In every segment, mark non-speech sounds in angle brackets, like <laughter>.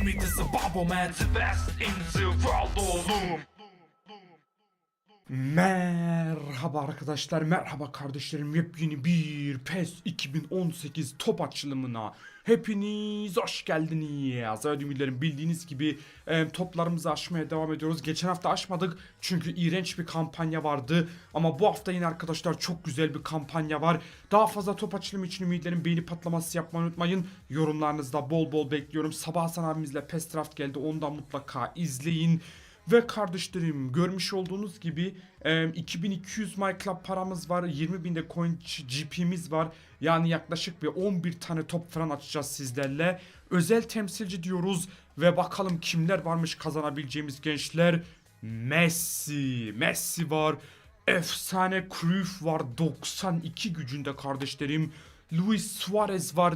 Sesimi dizi babo man Divest into raw loom. Merhaba arkadaşlar, merhaba kardeşlerim. Yepyeni bir PES 2018 top açılımına hepiniz hoş geldiniz. Evet ümitlerim bildiğiniz gibi e, toplarımızı aşmaya devam ediyoruz. Geçen hafta aşmadık çünkü iğrenç bir kampanya vardı. Ama bu hafta yine arkadaşlar çok güzel bir kampanya var. Daha fazla top açılımı için ümitlerim beğeni patlaması yapmayı unutmayın. Yorumlarınızda bol bol bekliyorum. Sabah Hasan abimizle PES Draft geldi. Onu da mutlaka izleyin. Ve kardeşlerim görmüş olduğunuz gibi e, 2200 MyClub paramız var. 20 binde coin GP'miz var. Yani yaklaşık bir 11 tane top falan açacağız sizlerle. Özel temsilci diyoruz ve bakalım kimler varmış kazanabileceğimiz gençler. Messi, Messi var. Efsane Cruyff var 92 gücünde kardeşlerim. Luis Suarez var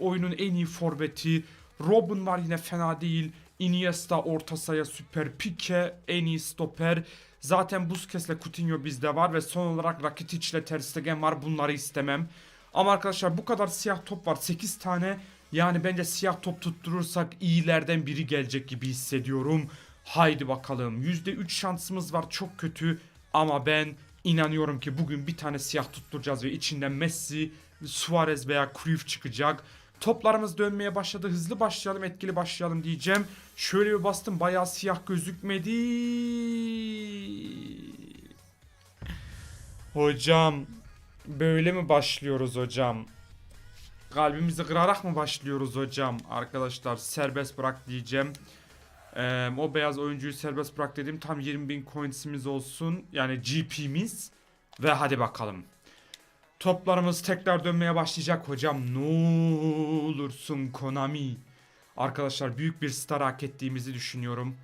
oyunun en iyi forveti. Robin var yine fena değil. Iniesta orta sahaya süper. Pique en iyi stoper. Zaten Busquets'le Coutinho bizde var ve son olarak Rakitic ile Ter Stegen var. Bunları istemem. Ama arkadaşlar bu kadar siyah top var. 8 tane. Yani bence siyah top tutturursak iyilerden biri gelecek gibi hissediyorum. Haydi bakalım. %3 şansımız var. Çok kötü. Ama ben inanıyorum ki bugün bir tane siyah tutturacağız ve içinden Messi, Suarez veya Cruyff çıkacak. Toplarımız dönmeye başladı. Hızlı başlayalım, etkili başlayalım diyeceğim. Şöyle bir bastım bayağı siyah gözükmedi. Hocam böyle mi başlıyoruz hocam? Kalbimizi kırarak mı başlıyoruz hocam? Arkadaşlar serbest bırak diyeceğim. Ee, o beyaz oyuncuyu serbest bırak dedim. Tam 20 bin coinsimiz olsun. Yani GP'miz. Ve hadi bakalım. Toplarımız tekrar dönmeye başlayacak hocam. Ne olursun Konami. Arkadaşlar büyük bir star hak ettiğimizi düşünüyorum.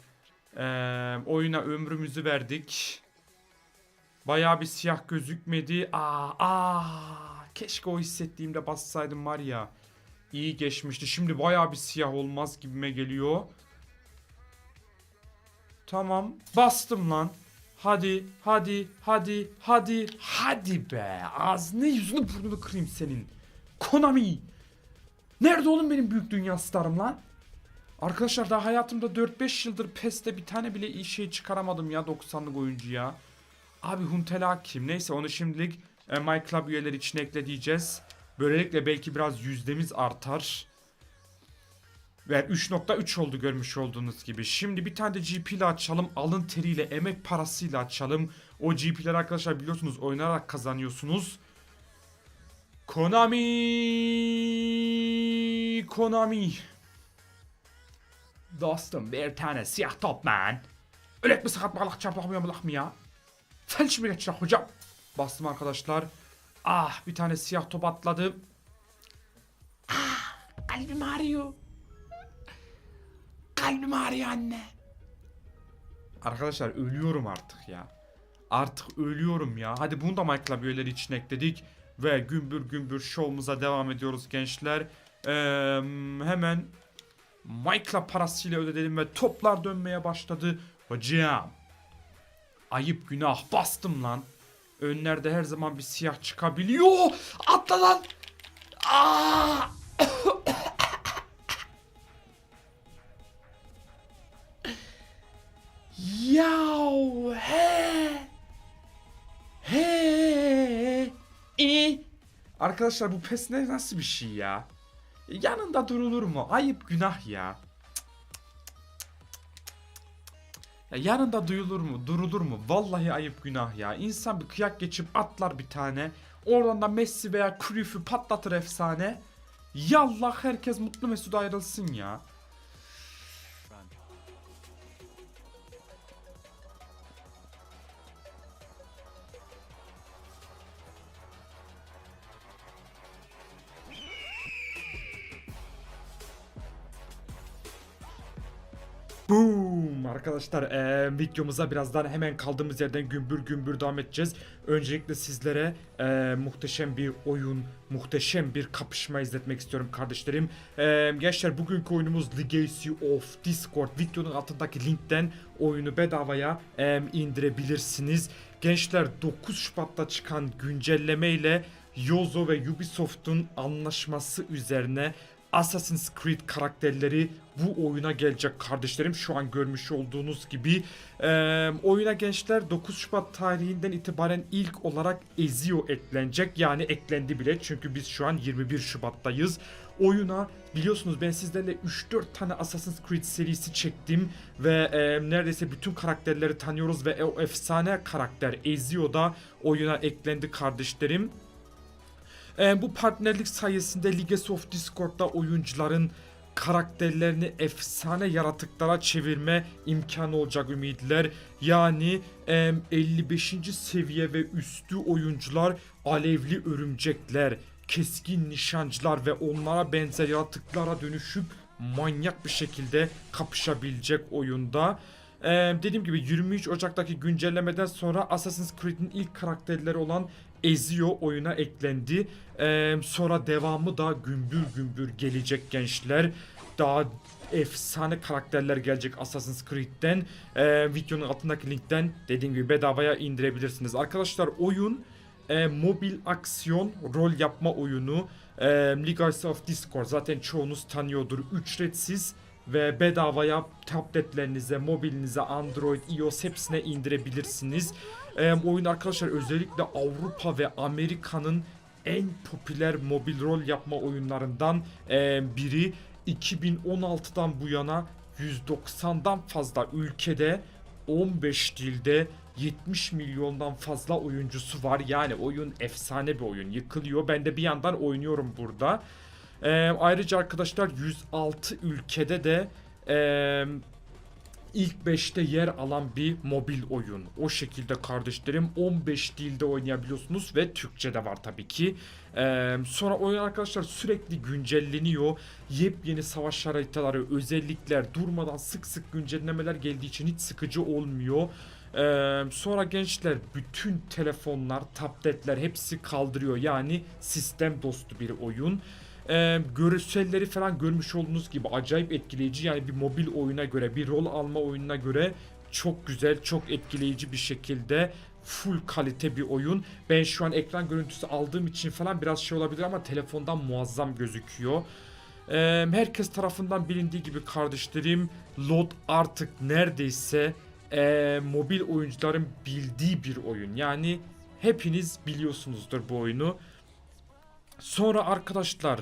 Ee, oyuna ömrümüzü verdik. Bayağı bir siyah gözükmedi. Aa, aa, keşke o hissettiğimde bassaydım var ya. İyi geçmişti. Şimdi bayağı bir siyah olmaz gibime geliyor. Tamam. Bastım lan. Hadi, hadi, hadi, hadi, hadi be. Ağzını yüzünü burnunu kırayım senin. Konami. Nerede oğlum benim büyük dünya starım lan? Arkadaşlar daha hayatımda 4-5 yıldır PES'te bir tane bile şey çıkaramadım ya 90'lık oyuncu ya. Abi Huntela kim? Neyse onu şimdilik e, My Club üyeleri için ekleyeceğiz. Böylelikle belki biraz yüzdemiz artar. Ve 3.3 oldu görmüş olduğunuz gibi. Şimdi bir tane de GP ile açalım. Alın teriyle, emek parasıyla açalım. O GP'leri arkadaşlar biliyorsunuz oynayarak kazanıyorsunuz. Konami Konami Dostum bir tane siyah top man. Ölek mi sakat balık çarpamıyor mu mı ya? Felç mi geçecek hocam? Bastım arkadaşlar. Ah bir tane siyah top atladı. Ah kalbim ağrıyor. Kalbim ağrıyor anne. Arkadaşlar ölüyorum artık ya. Artık ölüyorum ya. Hadi bunu da Michael üyeleri için ekledik. Ve gümbür gümbür şovumuza devam ediyoruz gençler. Ee, hemen Michael'a parasıyla ödedim ve toplar dönmeye başladı. Hocam. Ayıp günah bastım lan. Önlerde her zaman bir siyah çıkabiliyor. Atla lan. Aa! Arkadaşlar bu pes ne nasıl bir şey ya? Yanında durulur mu? Ayıp günah ya. Ya yanında duyulur mu? Durulur mu? Vallahi ayıp günah ya. İnsan bir kıyak geçip atlar bir tane. Oradan da Messi veya Cruyff'u patlatır efsane. Yallah herkes mutlu mesut ayrılsın ya. Boom! Arkadaşlar eee, videomuza birazdan hemen kaldığımız yerden gümbür gümbür devam edeceğiz. Öncelikle sizlere eee, muhteşem bir oyun, muhteşem bir kapışma izletmek istiyorum kardeşlerim. Eee, gençler bugünkü oyunumuz Legacy of Discord. Videonun altındaki linkten oyunu bedavaya eee, indirebilirsiniz. Gençler 9 Şubat'ta çıkan güncelleme ile Yozo ve Ubisoft'un anlaşması üzerine Assassin's Creed karakterleri bu oyuna gelecek kardeşlerim. Şu an görmüş olduğunuz gibi. Ee, oyuna gençler 9 Şubat tarihinden itibaren ilk olarak Ezio eklenecek. Yani eklendi bile çünkü biz şu an 21 Şubat'tayız. Oyuna biliyorsunuz ben sizlerle 3-4 tane Assassin's Creed serisi çektim ve e, neredeyse bütün karakterleri tanıyoruz ve o efsane karakter Ezio da oyuna eklendi kardeşlerim. Ee, bu partnerlik sayesinde Legacy of Discord'da oyuncuların karakterlerini efsane yaratıklara çevirme imkanı olacak ümitler. Yani em, 55. seviye ve üstü oyuncular alevli örümcekler, keskin nişancılar ve onlara benzer yaratıklara dönüşüp manyak bir şekilde kapışabilecek oyunda. Ee, dediğim gibi 23 Ocak'taki güncellemeden sonra Assassin's Creed'in ilk karakterleri olan Ezio oyuna eklendi. Ee, sonra devamı da gümbür gümbür gelecek gençler. Daha efsane karakterler gelecek Assassin's Creed'den. Ee, videonun altındaki linkten dediğim gibi bedavaya indirebilirsiniz. Arkadaşlar oyun e, mobil aksiyon rol yapma oyunu. E, Legacy of Discord zaten çoğunuz tanıyordur. Ücretsiz ve bedavaya tabletlerinize, mobilinize, Android, iOS hepsine indirebilirsiniz. E, oyun arkadaşlar özellikle Avrupa ve Amerika'nın en popüler mobil rol yapma oyunlarından e, biri. 2016'dan bu yana 190'dan fazla ülkede 15 dilde 70 milyondan fazla oyuncusu var. Yani oyun efsane bir oyun. Yıkılıyor. Ben de bir yandan oynuyorum burada. Ee, ayrıca arkadaşlar 106 ülkede de ee, ilk 5'te yer alan bir mobil oyun. O şekilde kardeşlerim 15 dilde oynayabiliyorsunuz ve Türkçe de var tabii ki. Ee, sonra oyun arkadaşlar sürekli güncelleniyor. Yepyeni savaş haritaları, özellikler durmadan sık sık güncellemeler geldiği için hiç sıkıcı olmuyor. Ee, sonra gençler bütün telefonlar, tabletler hepsi kaldırıyor. Yani sistem dostu bir oyun. Ee, görselleri falan görmüş olduğunuz gibi acayip etkileyici. Yani bir mobil oyuna göre, bir rol alma oyununa göre çok güzel, çok etkileyici bir şekilde full kalite bir oyun. Ben şu an ekran görüntüsü aldığım için falan biraz şey olabilir ama telefondan muazzam gözüküyor. Ee, herkes tarafından bilindiği gibi kardeşlerim LOD artık neredeyse e, mobil oyuncuların bildiği bir oyun. Yani hepiniz biliyorsunuzdur bu oyunu. Sonra arkadaşlar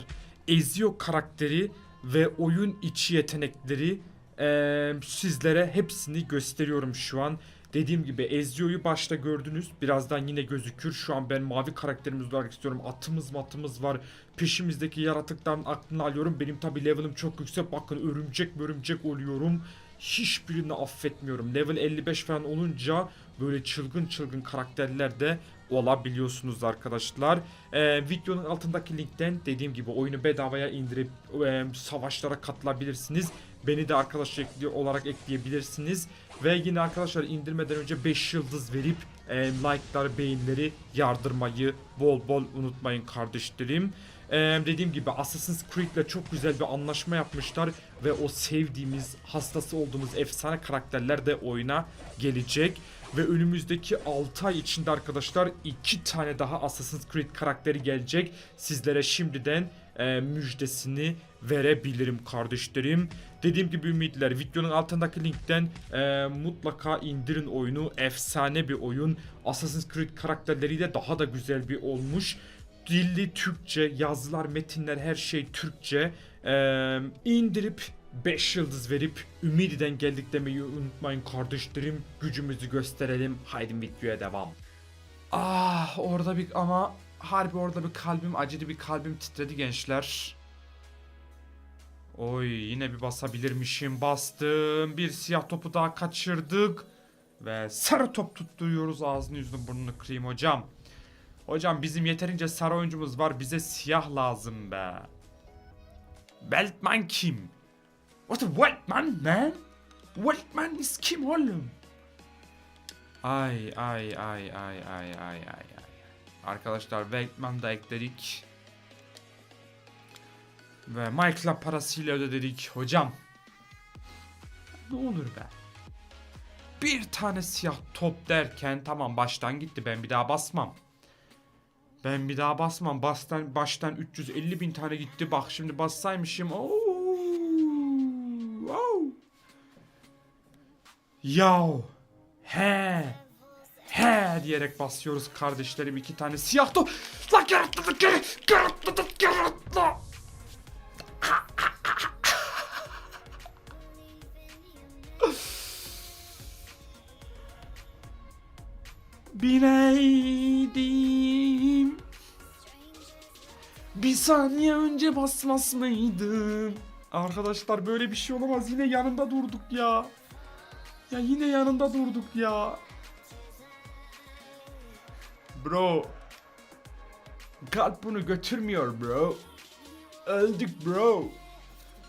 Ezio karakteri ve oyun içi yetenekleri eee, sizlere hepsini gösteriyorum şu an. Dediğim gibi Ezio'yu başta gördünüz. Birazdan yine gözükür. Şu an ben mavi karakterimiz olarak istiyorum. Atımız matımız var. Peşimizdeki yaratıktan aklını alıyorum. Benim tabi level'ım çok yüksek. Bakın örümcek örümcek oluyorum. Hiçbirini affetmiyorum. Level 55 falan olunca böyle çılgın çılgın karakterler de olabiliyorsunuz arkadaşlar. Ee, videonun altındaki linkten dediğim gibi oyunu bedavaya indirip e, savaşlara katılabilirsiniz. Beni de arkadaş ekli- olarak ekleyebilirsiniz. Ve yine arkadaşlar indirmeden önce 5 yıldız verip e, like'ları, beğenileri yardırmayı bol bol unutmayın kardeşlerim. Ee, dediğim gibi Assassin's Creed'le çok güzel bir anlaşma yapmışlar ve o sevdiğimiz, hastası olduğumuz efsane karakterler de oyuna gelecek. Ve önümüzdeki 6 ay içinde arkadaşlar 2 tane daha Assassin's Creed karakteri gelecek. Sizlere şimdiden e, müjdesini verebilirim kardeşlerim. Dediğim gibi ümitler videonun altındaki linkten e, mutlaka indirin oyunu. Efsane bir oyun. Assassin's Creed karakterleriyle daha da güzel bir olmuş. Dilli Türkçe, yazılar, metinler her şey Türkçe. Ee, indirip 5 yıldız verip Ümidi'den geldik demeyi unutmayın kardeşlerim. Gücümüzü gösterelim. Haydi videoya devam. Ah orada bir ama harbi orada bir kalbim acıdı bir kalbim titredi gençler. Oy yine bir basabilirmişim. Bastım. Bir siyah topu daha kaçırdık. Ve sarı top tutturuyoruz. Ağzını yüzünü burnunu kırayım hocam. Hocam bizim yeterince sarı oyuncumuz var. Bize siyah lazım be. Weltman kim? What a Weltman man? Weltman is kim oğlum? Ay ay ay ay ay ay ay ay. Arkadaşlar Weltman da ekledik. Ve Michael'a parasıyla ödedik hocam. Ne olur be. Bir tane siyah top derken tamam baştan gitti ben bir daha basmam. Ben bir daha basmam. Bastan, baştan 350 bin tane gitti. Bak şimdi bassaymışım. Oo. Yav. He. He diyerek basıyoruz kardeşlerim. iki tane siyah top. La gırtladı gırtladı gırtladı. Bileydim. Bir saniye önce basmaz mıydım? Arkadaşlar böyle bir şey olamaz. Yine yanında durduk ya. Ya yine yanında durduk ya. Bro. Kalp bunu götürmüyor bro. Öldük bro.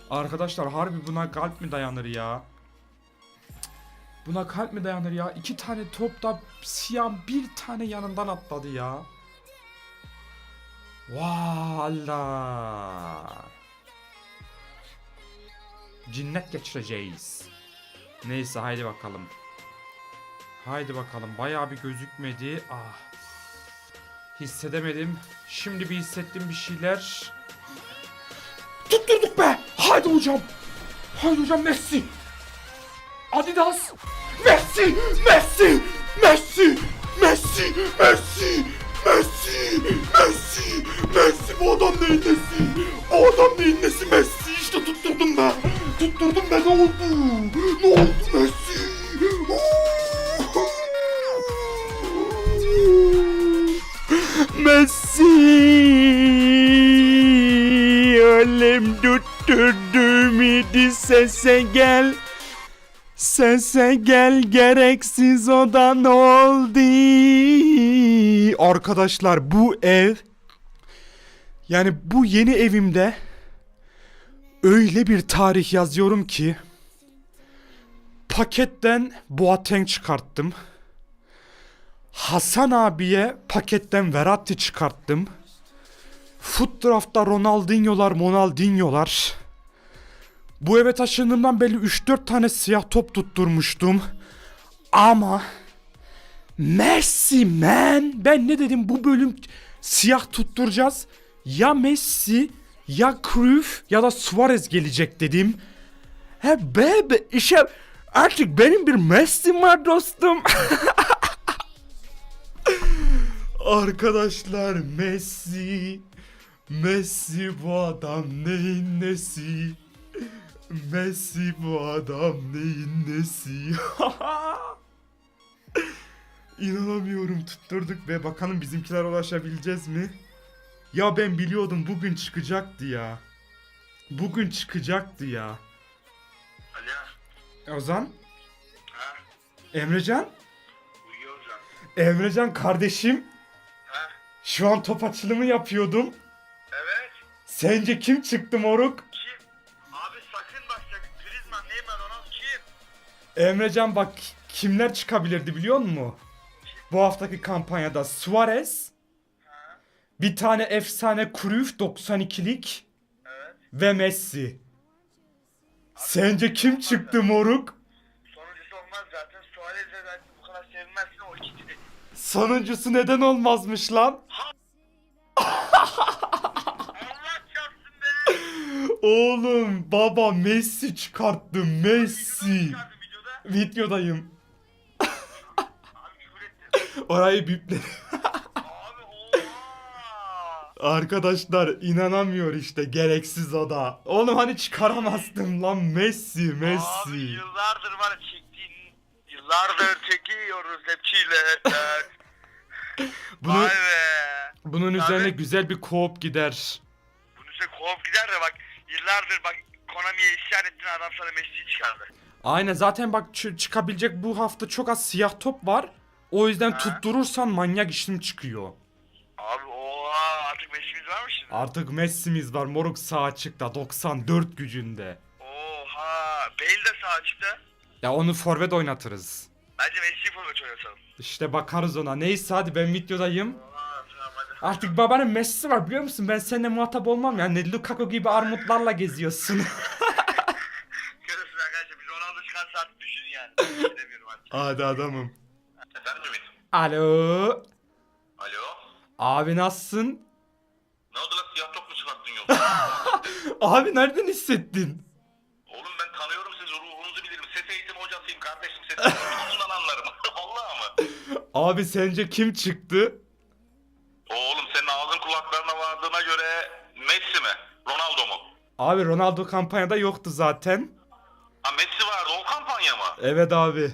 Arkadaşlar harbi buna kalp mi dayanır ya? Buna kalp mi dayanır ya? İki tane topta siyah bir tane yanından atladı ya. Valla. Cinnet geçireceğiz. Neyse haydi bakalım. Haydi bakalım. Bayağı bir gözükmedi. Ah. Hissedemedim. Şimdi bir hissettim bir şeyler. Tutturduk be. Haydi hocam. Haydi hocam Messi. Adidas. Messi. Messi. Messi. Messi. Messi. Messi. Sese gel Sese gel gereksiz odan oldu Arkadaşlar bu ev Yani bu yeni evimde Öyle bir tarih yazıyorum ki Paketten Boateng çıkarttım Hasan abiye paketten Verratti çıkarttım. Foot draft'ta Ronaldinho'lar, Monaldinho'lar. Bu eve taşındığımdan beri 3-4 tane siyah top tutturmuştum. Ama Messi man ben ne dedim bu bölüm siyah tutturacağız. Ya Messi ya Cruyff ya da Suarez gelecek dedim. He bebe işe artık benim bir Messi var dostum. <laughs> Arkadaşlar Messi Messi bu adam neyin nesi Messi bu adam neyin nesi <laughs> İnanamıyorum tutturduk ve bakalım bizimkiler ulaşabileceğiz mi? Ya ben biliyordum bugün çıkacaktı ya. Bugün çıkacaktı ya. Alo. Ozan? Ha? Emrecan? Uyuyor hocam. Emrecan kardeşim. Ha? Şu an top açılımı yapıyordum. Evet. Sence kim çıktı moruk? Emrecan bak kimler çıkabilirdi biliyor musun? Bu haftaki kampanyada Suarez, bir tane efsane Cruyff 92'lik Evet. ve Messi. Sence kim çıktı moruk? Sonuncusu olmaz zaten. Suarez'e belki bu kadar sevinmezsin o ikisi de. Sonuncusu neden olmazmış lan? Allah be. Oğlum baba Messi çıkarttı Messi. Videodayım. Abi. Orayı biple. Abi. Arkadaşlar inanamıyor işte gereksiz o da. Oğlum hani çıkaramazdım lan Messi Abi Messi. yıllardır var çektiğin yıllardır çekiyoruz hep çileler. <laughs> Bunu, Vay be. bunun Abi. üzerine güzel bir co-op gider. Bunun üstüne kovup gider de bak yıllardır bak Konami'ye isyan ettin adam sana Messi'yi çıkardı. Aynen zaten bak çı- çıkabilecek bu hafta çok az siyah top var. O yüzden tutturursan manyak işim çıkıyor. Abi oha artık Messi'miz var mı şimdi? Artık Messi'miz var moruk sağ açıkta 94 gücünde. Oha Bale de sağ açıkta. Ya onu forvet oynatırız. Bence Messi'yi forvet oynatalım. İşte bakarız ona. Neyse hadi ben videodayım. Oha tamam hadi. Artık babanın Messi var biliyor musun? Ben seninle muhatap olmam yani. Lukaku gibi armutlarla geziyorsun. <laughs> Görürsün arkadaşlar biz Ronaldo çıkarsa artık düşünün yani. Gidemiyorum artık. Hadi adamım. Efendim Ümit? Alo. Alo? Abi nasılsın? Ne oldu lan siyah top mu çıkarttın yoksa? <laughs> Abi nereden hissettin? Oğlum ben tanıyorum sizi ruhunuzu bilirim. Ses eğitim hocasıyım kardeşim. Ses eğitim ruhundan <laughs> anlarım. <laughs> Vallahi mı? Abi sence kim çıktı? Oğlum senin ağzın kulaklarına vardığına göre Messi mi? Ronaldo mu? Abi Ronaldo kampanyada yoktu zaten. Ha Messi vardı o kampanya mı? Evet abi.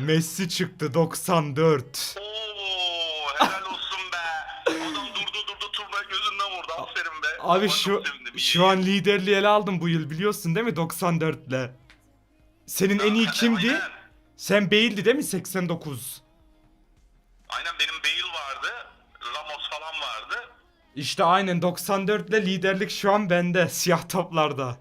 Messi çıktı? Messi çıktı 94. Oo helal olsun be. Adam durdu durdu turna gözünden vurdu. Aferin be. Abi şu çok sevindim. şu an liderliği ele aldım bu yıl biliyorsun değil mi 94 ile? Senin en iyi kimdi? Aynen. Sen Bale'di değil mi 89? Aynen benim Bale vardı. Ramos falan vardı. İşte aynen 94 ile liderlik şu an bende <laughs> siyah toplarda.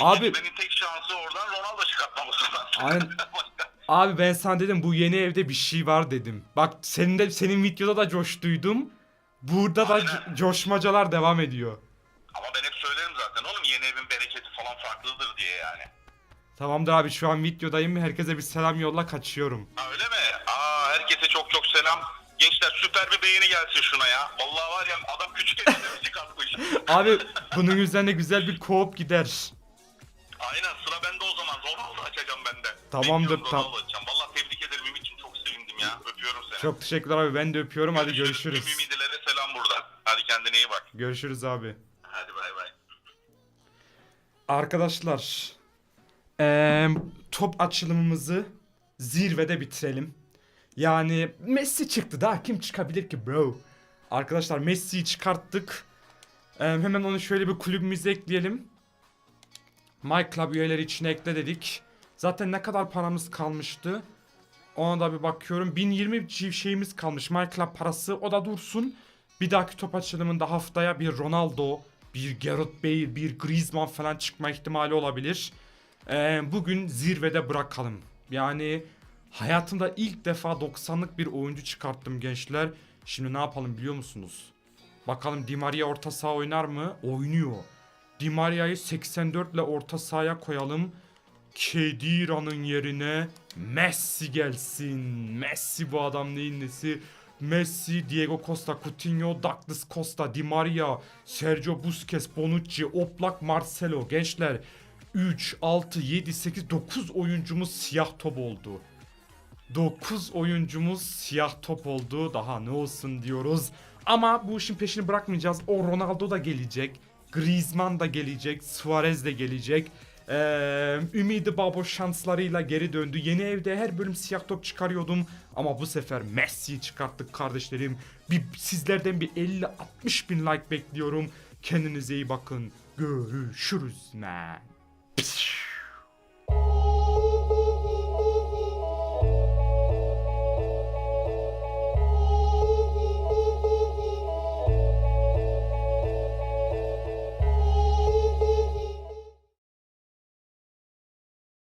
Abi- Benim tek şansı oradan Ronaldo çıkartmamız lazım. Aynen. <laughs> Abi ben sana dedim bu yeni evde bir şey var dedim. Bak senin de senin videoda da coştuydum. Burada da co- coşmacalar devam ediyor. Ama ben hep söylerim zaten oğlum yeni evin bereketi falan farklıdır diye yani. Tamamdır abi şu an videodayım. Herkese bir selam yolla kaçıyorum. Ha öyle mi? Aa herkese çok çok selam. Gençler süper bir beğeni gelsin şuna ya. Vallahi var ya adam küçük evinde müzik atmış. <laughs> Abi bunun üzerine güzel bir co-op gider. Aynen sıra bende o zaman. Ronaldo açacağım ben de. Tamamdır, Bekliyorum, tam- açacağım. Vallahi tebrik ederim Ümit'ciğim çok sevindim ya. Öpüyorum seni. Çok teşekkürler abi ben de öpüyorum hadi görüşürüz. Tüm Ümidilere selam buradan. Hadi kendine iyi bak. Görüşürüz abi. Hadi bay bay. Arkadaşlar eee, top açılımımızı zirvede bitirelim. Yani Messi çıktı daha kim çıkabilir ki bro? Arkadaşlar Messi'yi çıkarttık. Eee, hemen onu şöyle bir kulübümüze ekleyelim. My Club üyeleri içine ekle dedik. Zaten ne kadar paramız kalmıştı? Ona da bir bakıyorum. 1020 civ şeyimiz kalmış. My Club parası o da dursun. Bir dahaki top açılımında haftaya bir Ronaldo, bir Gareth Bale, bir Griezmann falan çıkma ihtimali olabilir. Ee, bugün zirvede bırakalım. Yani hayatımda ilk defa 90'lık bir oyuncu çıkarttım gençler. Şimdi ne yapalım biliyor musunuz? Bakalım Di Maria orta saha oynar mı? Oynuyor. Di Maria'yı 84 ile orta sahaya koyalım. Kedira'nın yerine Messi gelsin. Messi bu adam neyin nesi? Messi, Diego Costa, Coutinho, Douglas Costa, Di Maria, Sergio Busquets, Bonucci, Oblak, Marcelo. Gençler 3, 6, 7, 8, 9 oyuncumuz siyah top oldu. 9 oyuncumuz siyah top oldu. Daha ne olsun diyoruz. Ama bu işin peşini bırakmayacağız. O Ronaldo da gelecek. Griezmann da gelecek. Suarez de gelecek. Ee, Ümidi Babo şanslarıyla geri döndü. Yeni evde her bölüm siyah top çıkarıyordum. Ama bu sefer Messi'yi çıkarttık kardeşlerim. Bir, sizlerden bir 50-60 bin like bekliyorum. Kendinize iyi bakın. Görüşürüz man. Pişt.